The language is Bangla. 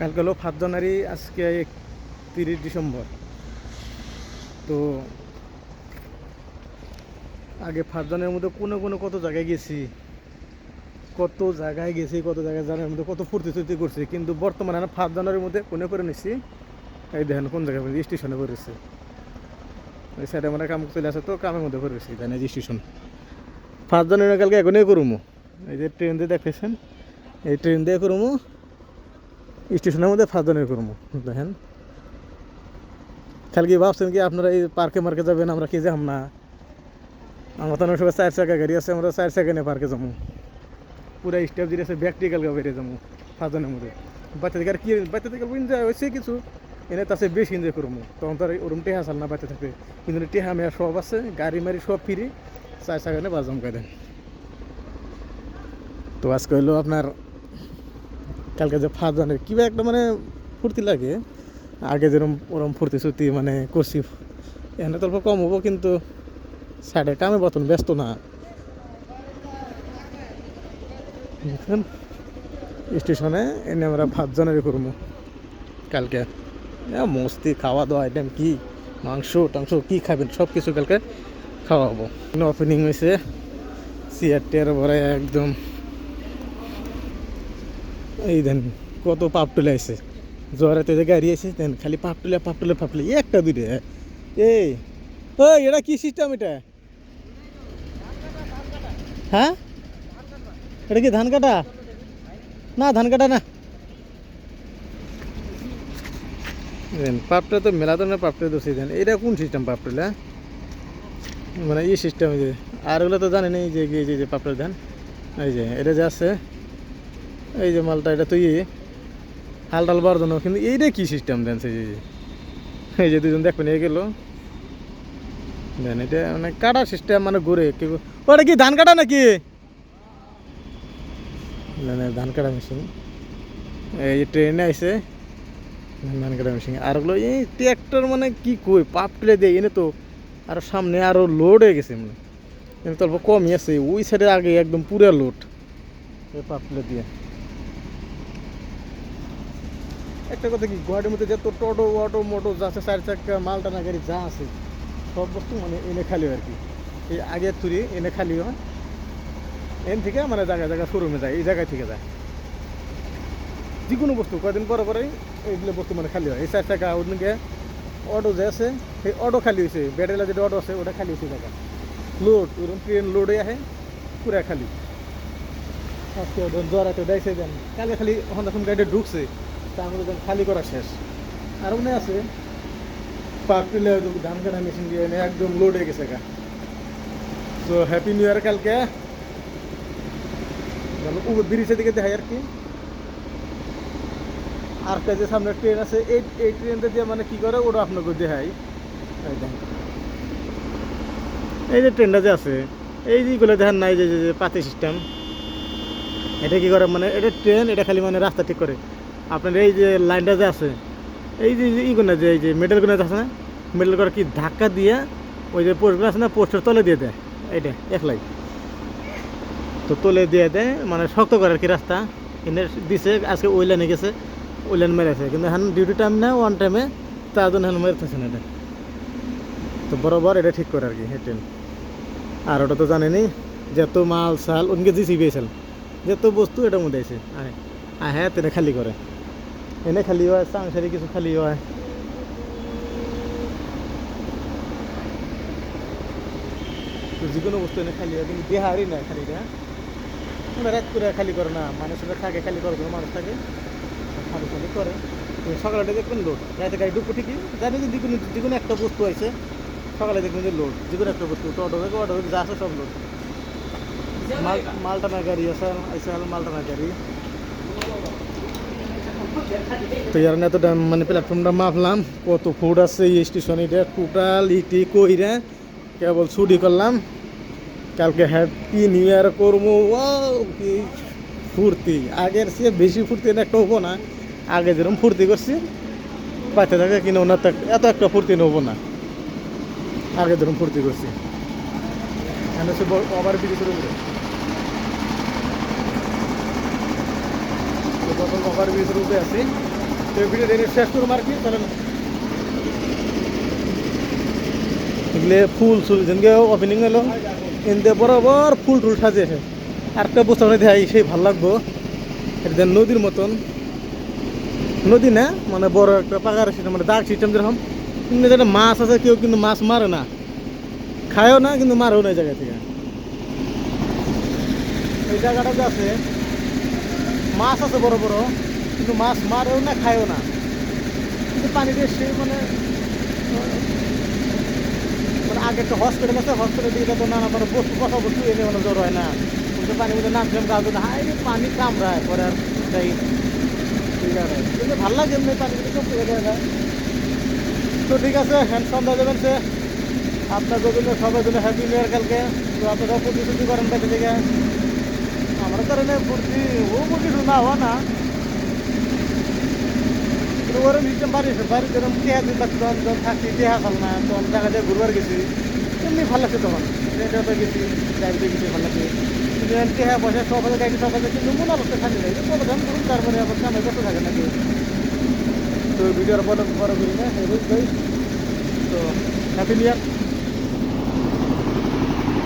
কালকে হলো ফার্স্ট জানুয়ারি আজকে তিরিশ ডিসেম্বর। তো আগে ফার্স্ট জানুয়ারির মধ্যে কোনো কোনো কত জায়গায় গেছি কত জায়গায় গেছি কত জায়গায় জানার মধ্যে কত ফুর্তি ফুর্তি করছি কিন্তু বর্তমানে আমরা ফার্স্ট জানুয়ারির মধ্যে কোনে করে নিছি এই দেখেন কোন জায়গায় পড়েছি, স্টেশনে করেছি ওই সাইডে আমরা কাম চলে আসে তো কামের মধ্যে করেছি জানি যে স্টেশন। ফার্স্ট জানুয়ারি কালকে এখনই করুমু। এই যে ট্রেন দিয়ে দেখতেছেন এই ট্রেন দিয়ে করুমু স্টেশনের মধ্যে ফার্স্ট জানুয়ারি করুমু, দেখেন। কি ভাবছেন কি আপনারা এই পার্কে মার্কে যাবেন, আমরা কি যাম না? আমার তো সময় চার চাকা গাড়ি আছে, আমরা চার চাকা নিয়ে পার্কে যাব পুরো স্টেপ দিয়ে আছে ব্যক্তিকাল বেরিয়ে যাব জানুয়ারির মধ্যে। বাচ্চাদের কি, বাচ্চাদের এনজয় হয়েছে কিছু? এনে তার চেয়ে বেশি এনজয় করব তখন তো আর ওরম টেহা চাল না বাচ্চা থাকে। কিন্তু টেহা মেয়া সব আছে, গাড়ি মারি সব ফিরি চার চাকা নিয়ে বাজাম দেন। তো আজকে হইল আপনার কালকে যে ফার্স্ট জানুয়ারি কিবা একটা মানে ফুর্তি লাগে। আগে যেরকম ওরম ফুর্তি সুর্তি মানে করছি এখানে তো কম হব কিন্তু সাইডে কামে বতন ব্যস্ত না। বুঝছেন স্টেশনে এনে আমরা ফার্স্ট জানুয়ারি করব। কালকে মস্তি খাওয়া দাওয়া আইটেম কি, মাংস টাংস কি খাবেন সব কিছু কালকে খাওয়াবো। ওপেনিং হয়েছে চেয়ার টেয়ার ভরে একদম এই দেন, কত পাপ তুলে আছে জোয়ারাতে যে গাড়ি আছে দেন খালি পাপ তুলে পাপ তুলে পাপ তুলে একটা দুইটা। এই ওই এটা কি সিস্টেম এটা? হ্যাঁ? এটা কি ধান কাটা? না, ধান কাটা না। দেন, পাপটা তো মেলা ধরনের পাপটা দোষী দেন। এটা কোন সিস্টেম পাপটা মানে এই সিস্টেম যে, আর ওগুলো তো জানেন এই যে এই যে যে পাপড়ের ধান এই যে, এটা যে আছে এই যে মালটা, এটা তো ইয়ে। হাল টাল বার জন্য। কিন্তু এইটা কি সিস্টেম দেন সেই যে? এই যে দুজন দেখবেন, এই গেল। দেন, এটা মানে কাটা সিস্টেম মানে ঘুরে। ওটা কি ধান কাটা নাকি? না ধান কাটা মেশিন এই যে ট্রেনে আইসে ধান কাটা মেশিন আর ওগুলো এই ট্র্যাক্টর মানে কি কই পাপ তুলে দেয়, এনে তো। আর সামনে আরও লোড হয়ে গেছে মানে। অল্প কমই আছে, ওই সাইডে আগে একদম পুরা লোড পাপ তুলে দিয়ে। একটা কথা কি, গুয়াহাটির মধ্যে যত টোটো, অটো, মোটো যা আছে চার চাকা মাল টানা গাড়ি যা আছে, সব বস্তু মানে এনে খালি আর কি। এই আগের তুরি এনে খালি হয়। এন থেকে মানে জায়গায় জায়গায় শোরুমে যায়, এই জায়গায় থেকে যায়। যে কোনো বস্তু, কয়দিন পরে পরে এইগুলো বস্তু মানে খালি হয়। এই চার চাকা ওদিনকে অটো যে আছে, সেই অটো খালি হয়েছে ব্যাটারিলা যেটা অটো আছে, ওটা খালি হয়েছে জায়গা। লোড ওরকম ট্রেন লোডে আহে, পুরা খালি। আজকে জরাতে দেয়ছে দেন কালকে খালি ওখান তখন গাড়িটা ঢুকছে। দেন খালি করা শেষ। আর মনে আছে পাক তুলে ধান কাটা মেশিন দিয়ে এনে একদম লোড হয়ে গেছে গা। তো হ্যাপি নিউ ইয়ার কালকে। ব্রিজের দিকে দেখাই আর কি। আর যে সামনে ট্রেন আছে, এই এই ট্রেনটা দিয়ে মানে কি করে, ওটা আপনাকে দেখাই। এই যে ট্রেনটা যে আছে, এই যেগুলো দেখেন নাই যে পাতি সিস্টেম এটা কি করে মানে এটা ট্রেন এটা খালি মানে রাস্তা ঠিক করে। আপনার এই যে লাইনটা যে আছে, এই যে ইগুলো যে, এই যে মেডেল মেডেলগুলো আছে না মেডেল করে কি ধাক্কা দিয়ে ওই যে পোস্টগুলো আছে না পোস্টের তলে দিয়ে দেয়, এইটা একলাই তো তলে দিয়ে দেয় মানে শক্ত করে আর কি রাস্তা? এনে দিছে, আজকে ওই লাইনে গেছে, ওই লাইন মেরেছে কিন্তু হ্যান ডিউটি টাইম না ওয়ান টাইমে তার জন্য হ্যান মেরেছে না এটা। তো বরাবর এটা ঠিক করে আর কি ট্রেন আর ওটা তো জানেনি যত মাল সাল ওনকে জিসিবি এসেল, যত বস্তু এটার মধ্যে আছে আয় হ্যাঁ তেনে খালি করে। এনে খালি হয় সাংসারি কিছু খালি হয় তো যে কোনো বস্তু এনে খালি হয় কিন্তু বিহারি না খালি না রাত করে খালি করে না মানুষেরা থাকে খালি করে মানুষ থাকে খালি খালি করে সকালে দেখবেন লোড রাতে গাড়ি ঢুকবো ঠিকই জানি যে যে কোনো যে কোনো একটা বস্তু আছে সকালে দেখবেন যে লোড যে কোনো একটা বস্তু অটো থেকে অটো থেকে যা আছে সব লোড মাল মালটানা গাড়ি আছে আছে মালটানা গাড়ি তো তো মানে প্ল্যাটফর্মটা মাপলাম, কত ফুট আছে এই স্টেশন এটা টোটাল ইটি কইরা কেবল ছুটি করলাম। কালকে হ্যাপি নিউ ইয়ার করব কি ফুর্তি। আগের সে বেশি ফুর্তি একটা হব না। আগে যেরকম ফুর্তি করছি, পাইতে থাকে কিনে ওনার এত একটা ফুর্তি নেব না। আগে যেরকম ফুর্তি করছি। এখানে সে তো ব্রিজের উপরে আছি তো ভিডিও এনে শেষ করব আর কি তাহলে এগুলো ফুল চুল যেনকে ওপেনিং হলো এনতে বরাবর ফুল টুল সাজিয়েছে আরেকটা বস্তু আমরা দেখাই সেই ভালো লাগবো। এটা নদীর মতন। নদী না মানে বড় একটা পাকার সিস্টেম মানে দাগ সিস্টেম যেরকম। কিন্তু যেটা মাছ আছে কেউ কিন্তু মাছ মারে না। খায়ও না কিন্তু মারেও না এই জায়গা থেকে। এই জায়গাটা যে আছে মাছ আছে বড় বড়, কিন্তু মাছ মারেও না, খায়ও না। কিন্তু পানিতে সে মানে মানে আগে একটা হসপিটাল আছে হসপিটাল দিকে তো নানা মানে বস্তু, কথা বস্তু এনে মানে জ্বর হয় না। কিন্তু পানির মধ্যে নামছিলাম গাছ হাই পানি কামড়ায়, পরে আর আছে কিন্তু ভালো লাগে এমনি পানি তো ঠিক আছে হ্যান্ড সন্ধ্যা দেবেন সে। আপনার জন্য সবার জন্য হ্যাপি নিউ ইয়ার কালকে। তো আপনারা প্রতিশ্রুতি করেন কাছে থেকে। আমার কারণে ফুর্তি ও কিছু না হওয়া না কিন্তু ওরম সিস্টেম বাড়ি বাড়ি যেরকম টেহা দিন লাগতো যখন থাকছি টেহা খাল না তখন দেখা যায় ঘুরবার গেছি এমনি ভালো লাগছে তখন ট্রেনটাতে গেছি গাড়িতে গেছি ভালো লাগছে টেহা পয়সা সব হাজার গাড়ি হাজার কিন্তু মনে অবস্থা থাকে যায় বলো ধান করুন তারপরে আবার কামে ব্যস্ত থাকে নাকি তো ভিডিওর বড় বড় করি না তো হ্যাপি নিউ ইয়ার